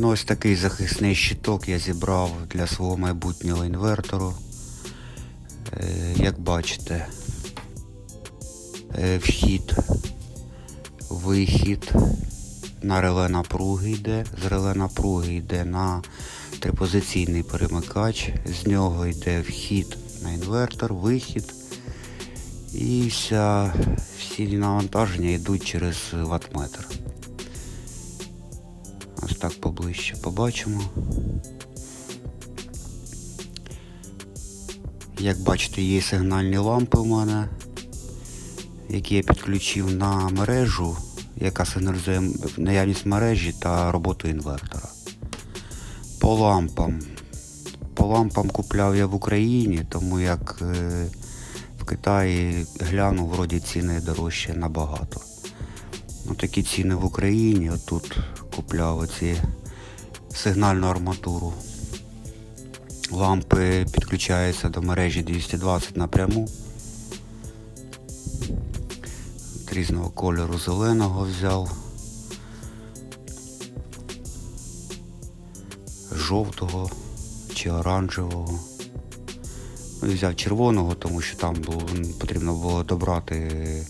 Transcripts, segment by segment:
Ну, ось такий захисний щиток я зібрав для свого майбутнього інвертору. Е, Як бачите, е, вхід, вихід на реле напруги йде. З реле напруги йде на трипозиційний перемикач. З нього йде вхід на інвертор, вихід. І вся, всі навантаження йдуть через ватметр. Так поближче побачимо. Як бачите, є сигнальні лампи у мене, які я підключив на мережу, яка сигналізує наявність мережі та роботу інвертора. По лампам. По лампам купляв я в Україні, тому як е, в Китаї глянув, вроді ціни дорожче набагато. Ну, такі ціни в Україні. Отут купляв оці сигнальну арматуру. Лампи підключаються до мережі 220 напряму. От Різного кольору зеленого взяв. Жовтого чи оранжевого. Ну, взяв червоного, тому що там було, потрібно було добрати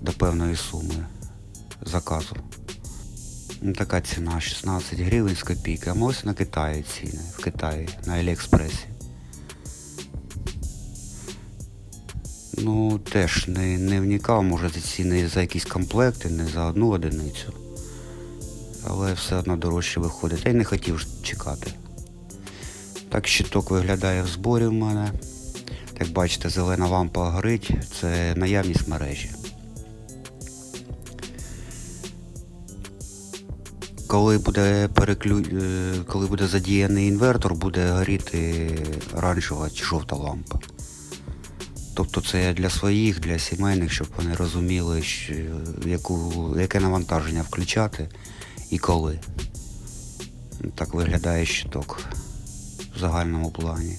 до певної суми заказу. Ну, така ціна 16 гривень з копійками. Ось на Китаї ціни. В Китаї, на Аліекспресі. Ну, теж не, не вникав, може ці ціни за якісь комплекти, не за одну одиницю. Але все одно дорожче виходить. Я не хотів чекати. Так щиток виглядає в зборі в мене. Як бачите, зелена лампа горить, це наявність мережі. Коли буде переклю... е, коли буде задіяний інвертор, буде горіти оранжева чи жовта лампа. Тобто це для своїх, для сімейних, щоб вони розуміли, що, яку, яке навантаження включати і коли. Так виглядає щиток в загальному плані.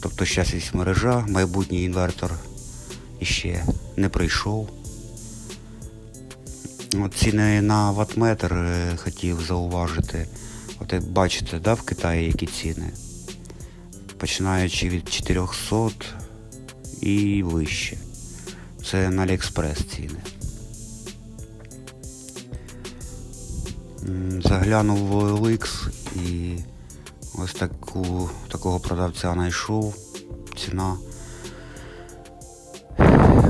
Тобто зараз є мережа, майбутній інвертор іще не прийшов. Ціни на ватметр е, хотів зауважити. От бачите, да, в Китаї які ціни. Починаючи від 400 і вище. Це на Аліекспрес ціни. Заглянув в OLX і ось таку, такого продавця знайшов. Ціна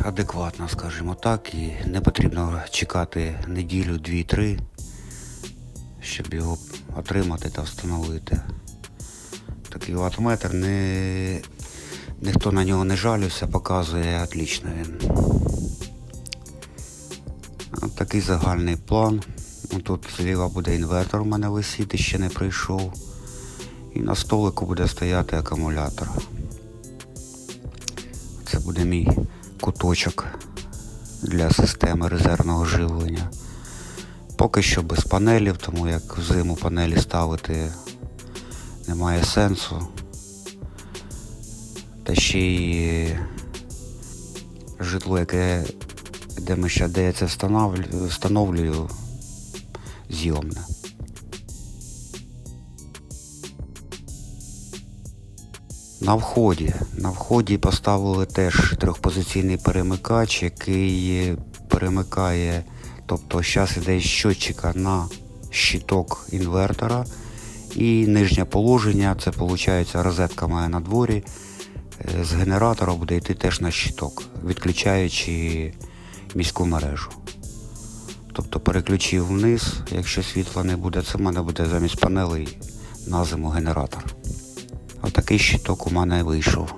адекватна, скажімо так, і не потрібно чекати неділю, дві-три, щоб його отримати та встановити. Такий ватметр, не, ніхто на нього не жалівся, показує отлично він. Такий загальний план. Тут зліва буде інвертор у мене висіти, ще не прийшов. І на столику буде стояти акумулятор. Це буде мій куточок для системи резервного живлення. Поки що без панелів, тому як взиму панелі ставити немає сенсу. Та ще й житло, яке, де ми ще де я це встановлю, встановлюю, зйомне. На вході. На вході поставили теж трьохпозиційний перемикач, який перемикає, тобто зараз йде з щотчика на щиток інвертора. І нижнє положення, це виходить розетка має на дворі. е, З генератора буде йти теж на щиток, відключаючи міську мережу. Тобто переключив вниз, якщо світла не буде, це в мене буде замість панелей на зиму генератор. Отакий щиток у мене вийшов.